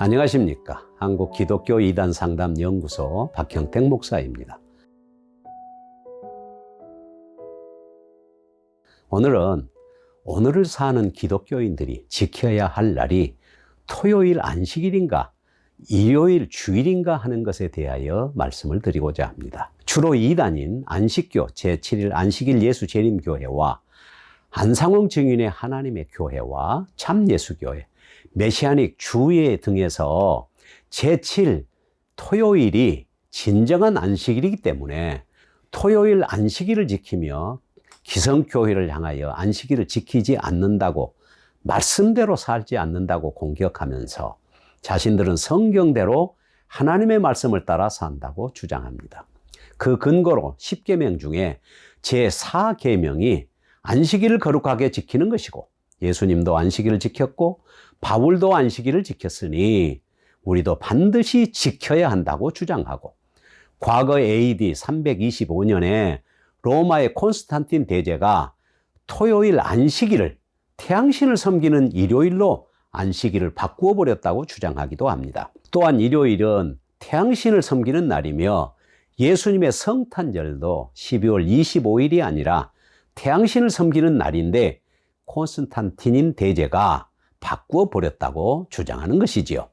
안녕하십니까. 한국 기독교 이단 상담 연구소 박형택 목사입니다. 오늘은 오늘을 사는 기독교인들이 지켜야 할 날이 토요일 안식일인가 일요일 주일인가 하는 것에 대하여 말씀을 드리고자 합니다. 주로 이단인 안식교 제7일 안식일 예수 재림교회와 한상홍 증인의 하나님의 교회와 참예수교회, 메시아닉 주회 등에서 제7 토요일이 진정한 안식일이기 때문에 토요일 안식일을 지키며 기성교회를 향하여 안식일을 지키지 않는다고 말씀대로 살지 않는다고 공격하면서 자신들은 성경대로 하나님의 말씀을 따라 산다고 주장합니다. 그 근거로 10계명 중에 제4계명이 안식일을 거룩하게 지키는 것이고 예수님도 안식일을 지켰고 바울도 안식일을 지켰으니 우리도 반드시 지켜야 한다고 주장하고 과거 AD 325년에 로마의 콘스탄틴 대제가 토요일 안식일을 태양신을 섬기는 일요일로 안식일을 바꾸어 버렸다고 주장하기도 합니다. 또한 일요일은 태양신을 섬기는 날이며 예수님의 성탄절도 12월 25일이 아니라 태양신을 섬기는 날인데 콘스탄틴인 대제가 바꾸어 버렸다고 주장하는 것이지요.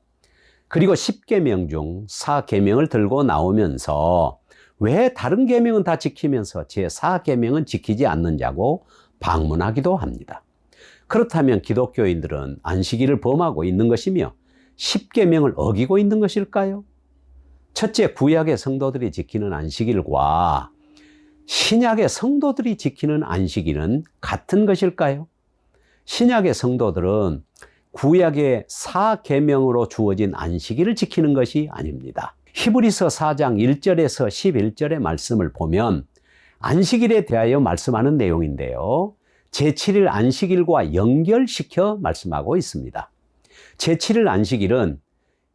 그리고 10계명 중 4계명을 들고 나오면서 왜 다른 계명은 다 지키면서 제 4계명은 지키지 않느냐고 방문하기도 합니다. 그렇다면 기독교인들은 안식일을 범하고 있는 것이며 10계명을 어기고 있는 것일까요? 첫째, 구약의 성도들이 지키는 안식일과 신약의 성도들이 지키는 안식일은 같은 것일까요? 신약의 성도들은 구약의 사계명으로 주어진 안식일을 지키는 것이 아닙니다. 히브리서 4장 1절에서 11절의 말씀을 보면 안식일에 대하여 말씀하는 내용인데요. 제7일 안식일과 연결시켜 말씀하고 있습니다. 제7일 안식일은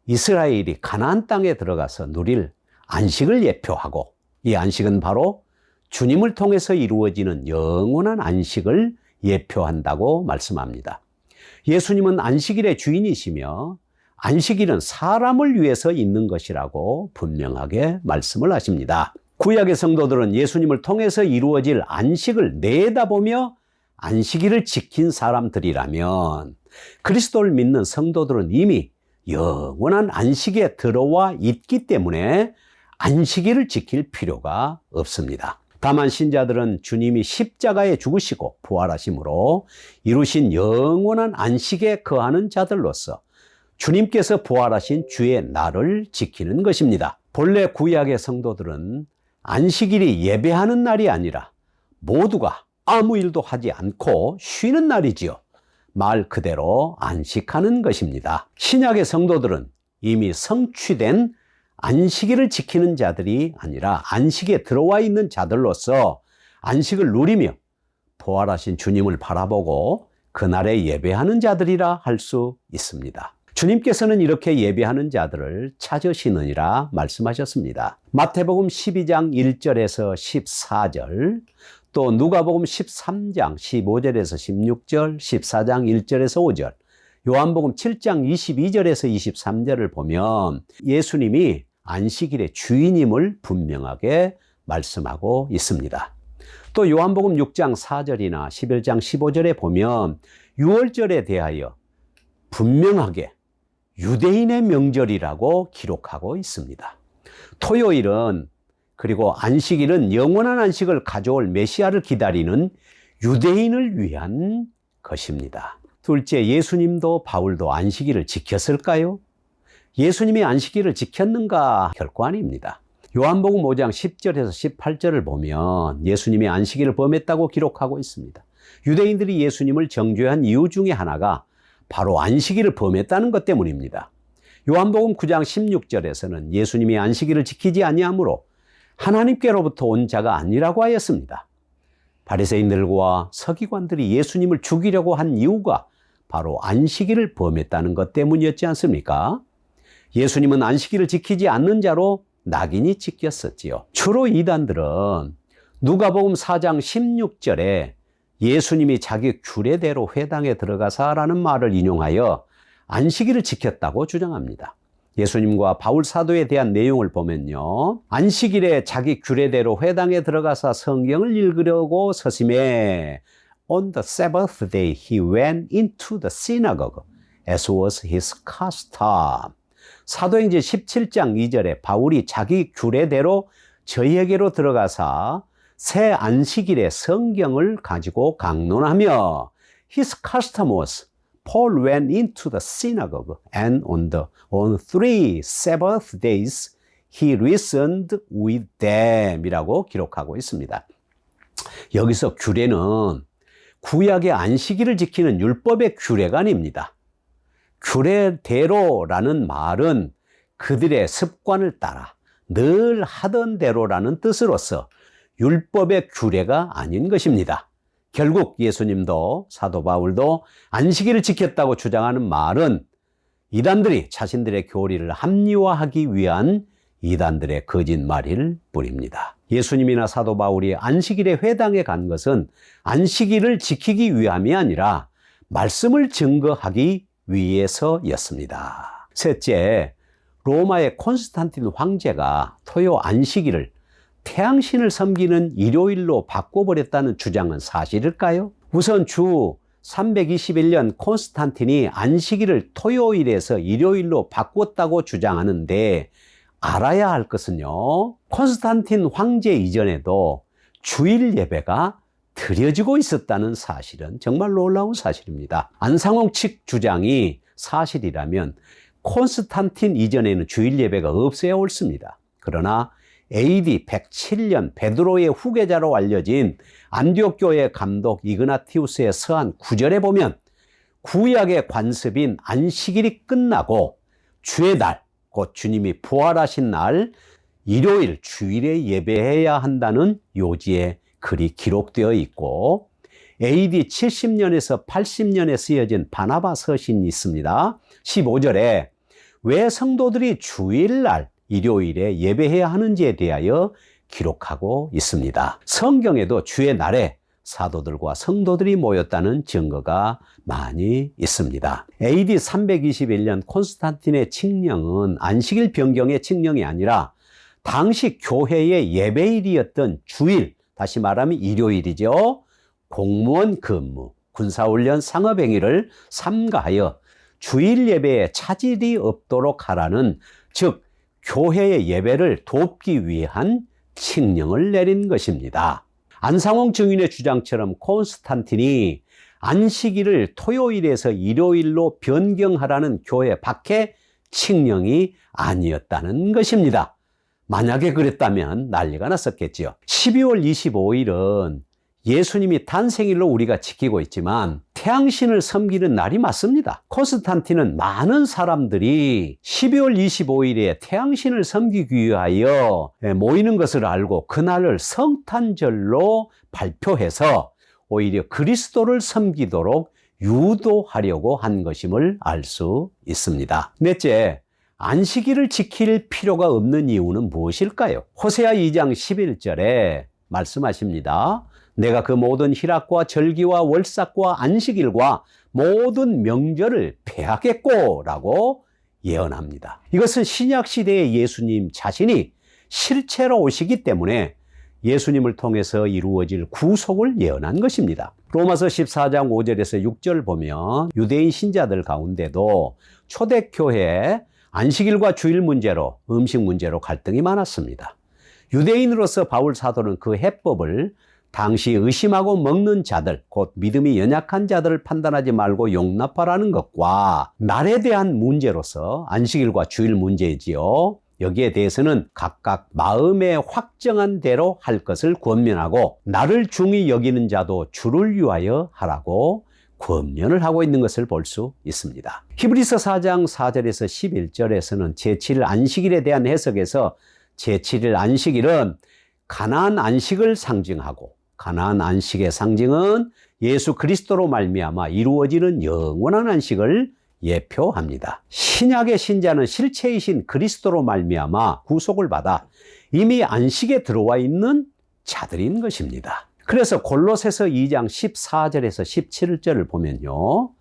이스라엘이 가나안 땅에 들어가서 누릴 안식을 예표하고 이 안식은 바로 주님을 통해서 이루어지는 영원한 안식을 예표한다고 말씀합니다. 예수님은 안식일의 주인이시며 안식일은 사람을 위해서 있는 것이라고 분명하게 말씀을 하십니다. 구약의 성도들은 예수님을 통해서 이루어질 안식을 내다보며 안식일을 지킨 사람들이라면 그리스도를 믿는 성도들은 이미 영원한 안식에 들어와 있기 때문에 안식일을 지킬 필요가 없습니다. 다만 신자들은 주님이 십자가에 죽으시고 부활하심으로 이루신 영원한 안식에 거하는 자들로서 주님께서 부활하신 주의 날을 지키는 것입니다. 본래 구약의 성도들은 안식일이 예배하는 날이 아니라 모두가 아무 일도 하지 않고 쉬는 날이지요. 말 그대로 안식하는 것입니다. 신약의 성도들은 이미 성취된 안식일을 지키는 자들이 아니라 안식에 들어와 있는 자들로서 안식을 누리며 부활하신 주님을 바라보고 그날에 예배하는 자들이라 할 수 있습니다. 주님께서는 이렇게 예배하는 자들을 찾으시느니라 말씀하셨습니다. 마태복음 12장 1절에서 14절, 또 누가복음 13장 15절에서 16절, 14장 1절에서 5절, 요한복음 7장 22절에서 23절을 보면 예수님이 안식일의 주인임을 분명하게 말씀하고 있습니다. 또 요한복음 6장 4절이나 11장 15절에 보면 6월절에 대하여 분명하게 유대인의 명절이라고 기록하고 있습니다. 토요일은 그리고 안식일은 영원한 안식을 가져올 메시아를 기다리는 유대인을 위한 것입니다. 둘째, 예수님도 바울도 안식일을 지켰을까요? 예수님이 안식일을 지켰는가? 결코 아닙니다. 요한복음 5장 10절에서 18절을 보면 예수님이 안식일을 범했다고 기록하고 있습니다. 유대인들이 예수님을 정죄한 이유 중에 하나가 바로 안식일을 범했다는 것 때문입니다. 요한복음 9장 16절에서는 예수님이 안식일을 지키지 아니하므로 하나님께로부터 온 자가 아니라고 하였습니다. 바리새인들과 서기관들이 예수님을 죽이려고 한 이유가 바로 안식일을 범했다는 것 때문이었지 않습니까? 예수님은 안식일을 지키지 않는 자로 낙인이 찍혔었지요. 주로 이단들은 누가복음 4장 16절에 예수님이 자기 규례대로 회당에 들어가사라는 말을 인용하여 안식일을 지켰다고 주장합니다. 예수님과 바울 사도에 대한 내용을 보면요. 안식일에 자기 규례대로 회당에 들어가서 성경을 읽으려고 서심해 On the Sabbath day he went into the synagogue as was his custom. 사도행전 17장 2절에 바울이 자기 규례대로 저희에게로 들어가서 새 안식일에 성경을 가지고 강론하며 his custom was Paul went into the synagogue and on the on three Sabbath days he reasoned with them이라고 기록하고 있습니다. 여기서 규례는 구약의 안식일을 지키는 율법의 규례가 아닙니다. 규례대로라는 말은 그들의 습관을 따라 늘 하던 대로라는 뜻으로서 율법의 규례가 아닌 것입니다. 결국 예수님도 사도 바울도 안식일을 지켰다고 주장하는 말은 이단들이 자신들의 교리를 합리화하기 위한 이단들의 거짓말일 뿐입니다. 예수님이나 사도 바울이 안식일에 회당에 간 것은 안식일을 지키기 위함이 아니라 말씀을 증거하기 위해서였습니다. 셋째, 로마의 콘스탄틴 황제가 토요 안식일을 태양신을 섬기는 일요일로 바꿔버렸다는 주장은 사실일까요? 우선 주 321년 콘스탄틴이 안식일을 토요일에서 일요일로 바꿨다고 주장하는데 알아야 할 것은요. 콘스탄틴 황제 이전에도 주일 예배가 드려지고 있었다는 사실은 정말 놀라운 사실입니다. 안상홍 측 주장이 사실이라면 콘스탄틴 이전에는 주일 예배가 없어야 옳습니다. 그러나 AD 107년 베드로의 후계자로 알려진 안디옥 교회 감독 이그나티우스의 서한 9절에 보면 구약의 관습인 안식일이 끝나고 주의 날, 곧 주님이 부활하신 날 일요일 주일에 예배해야 한다는 요지에 글이 기록되어 있고 AD 70년에서 80년에 쓰여진 바나바 서신이 있습니다. 15절에 왜 성도들이 주일날 일요일에 예배해야 하는지에 대하여 기록하고 있습니다. 성경에도 주의 날에 사도들과 성도들이 모였다는 증거가 많이 있습니다. AD 321년 콘스탄틴의 칙령은 안식일 변경의 칙령이 아니라 당시 교회의 예배일이었던 주일, 다시 말하면 일요일이죠. 공무원 근무, 군사훈련 상업행위를 삼가하여 주일 예배에 차질이 없도록 하라는 즉 교회의 예배를 돕기 위한 칙령을 내린 것입니다. 안상홍 증인의 주장처럼 콘스탄틴이 안식일을 토요일에서 일요일로 변경하라는 교회 밖의 칙령이 아니었다는 것입니다. 만약에 그랬다면 난리가 났었겠지요. 12월 25일은 예수님이 탄생일로 우리가 지키고 있지만 태양신을 섬기는 날이 맞습니다. 콘스탄틴은 많은 사람들이 12월 25일에 태양신을 섬기기 위하여 모이는 것을 알고 그날을 성탄절로 발표해서 오히려 그리스도를 섬기도록 유도하려고 한 것임을 알 수 있습니다. 넷째, 안식일을 지킬 필요가 없는 이유는 무엇일까요? 호세아 2장 11절에 말씀하십니다. 내가 그 모든 희락과 절기와 월삭과 안식일과 모든 명절을 폐하겠고 라고 예언합니다. 이것은 신약 시대의 예수님 자신이 실체로 오시기 때문에 예수님을 통해서 이루어질 구속을 예언한 것입니다. 로마서 14장 5절에서 6절 보면 유대인 신자들 가운데도 초대교회 안식일과 주일 문제로 음식 문제로 갈등이 많았습니다. 유대인으로서 바울 사도는 그 해법을 당시 의심하고 먹는 자들, 곧 믿음이 연약한 자들을 판단하지 말고 용납하라는 것과 날에 대한 문제로서 안식일과 주일 문제이지요. 여기에 대해서는 각각 마음에 확정한 대로 할 것을 권면하고 나를 중히 여기는 자도 주를 위하여 하라고 권면을 하고 있는 것을 볼 수 있습니다. 히브리서 4장 4절에서 11절에서는 제7일 안식일에 대한 해석에서 제7일 안식일은 가나안 안식을 상징하고 가나안 안식의 상징은 예수 그리스도로 말미암아 이루어지는 영원한 안식을 예표합니다. 신약의 신자는 실체이신 그리스도로 말미암아 구속을 받아 이미 안식에 들어와 있는 자들인 것입니다. 그래서 골로새서 2장 14절에서 17절을 보면요.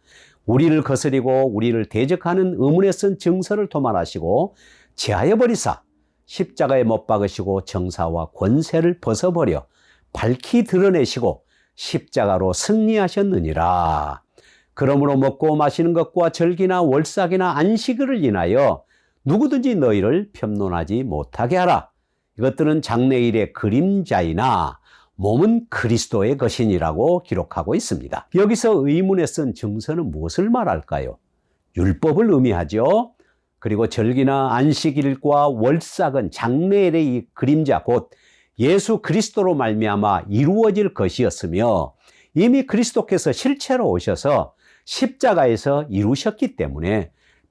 우리를 거스리고 우리를 대적하는 의문에 쓴 증서를 도말하시고 제하여 버리사 십자가에 못 박으시고 정사와 권세를 벗어버려 밝히 드러내시고 십자가로 승리하셨느니라. 그러므로 먹고 마시는 것과 절기나 월삭이나 안식일을 인하여 누구든지 너희를 편론하지 못하게 하라. 이것들은 장래일의 그림자이나 몸은 그리스도의 것이니라고 기록하고 있습니다. 여기서 의문에 쓴 증서는 무엇을 말할까요? 율법을 의미하죠. 그리고 절기나 안식일과 월삭은 장래일의 이 그림자 곧 예수 그리스도로 말미암아 이루어질 것이었으며 이미 그리스도께서 실체로 오셔서 십자가에서 이루셨기 때문에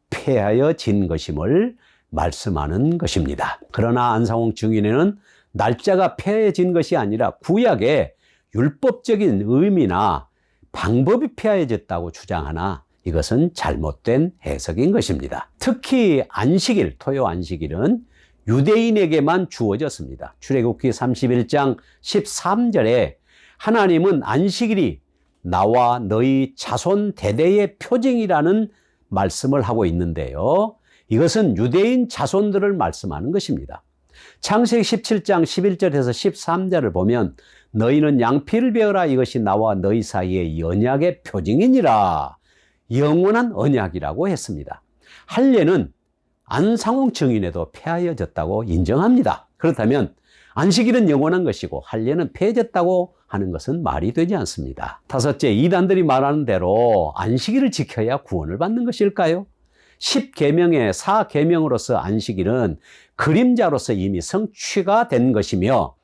폐하여 진 것임을 말씀하는 것입니다. 그러나 안상홍 증인에는 날짜가 폐해진 것이 아니라 구약의 율법적인 의미나 방법이 폐하여졌다고 주장하나 이것은 잘못된 해석인 것입니다. 특히 안식일, 토요 안식일은 유대인에게만 주어졌습니다. 출애굽기 31장 13절에 하나님은 안식일이 나와 너희 자손 대대의 표징이라는 말씀을 하고 있는데요. 이것은 유대인 자손들을 말씀하는 것입니다. 창세기 17장 11절에서 13절을 보면 너희는 양피를 베어라 이것이 나와 너희 사이의 언약의 표징이니라. 영원한 언약이라고 했습니다. 할례는 안상홍 증인에도 폐하여졌다고 인정합니다. 그렇다면 안식일은 영원한 것이고 할례는 폐해졌다고 하는 것은 말이 되지 않습니다. 다섯째, 이단들이 말하는 대로 안식일을 지켜야 구원을 받는 것일까요? 10계명의 4계명으로서 안식일은 그림자로서 이미 성취가 된 것이며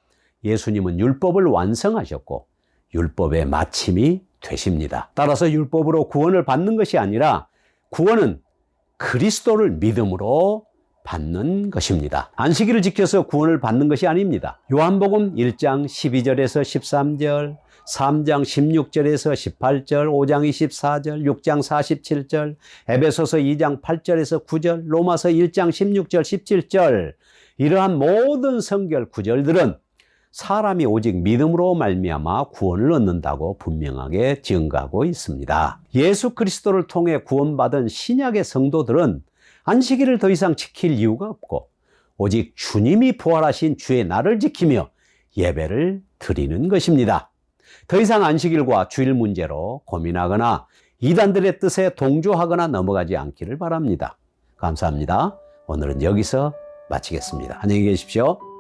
예수님은 율법을 완성하셨고 율법의 마침이 되십니다. 따라서 율법으로 구원을 받는 것이 아니라 구원은 그리스도를 믿음으로 받는 것입니다. 안식일을 지켜서 구원을 받는 것이 아닙니다. 요한복음 1장 12절에서 13절, 3장 16절에서 18절, 5장 24절, 6장 47절, 에베소서 2장 8절에서 9절, 로마서 1장 16절, 17절 이러한 모든 성결 구절들은 사람이 오직 믿음으로 말미암아 구원을 얻는다고 분명하게 증가하고 있습니다. 예수 그리스도를 통해 구원받은 신약의 성도들은 안식일을 더 이상 지킬 이유가 없고 오직 주님이 부활하신 주의 날을 지키며 예배를 드리는 것입니다. 더 이상 안식일과 주일 문제로 고민하거나 이단들의 뜻에 동조하거나 넘어가지 않기를 바랍니다. 감사합니다. 오늘은 여기서 마치겠습니다. 안녕히 계십시오.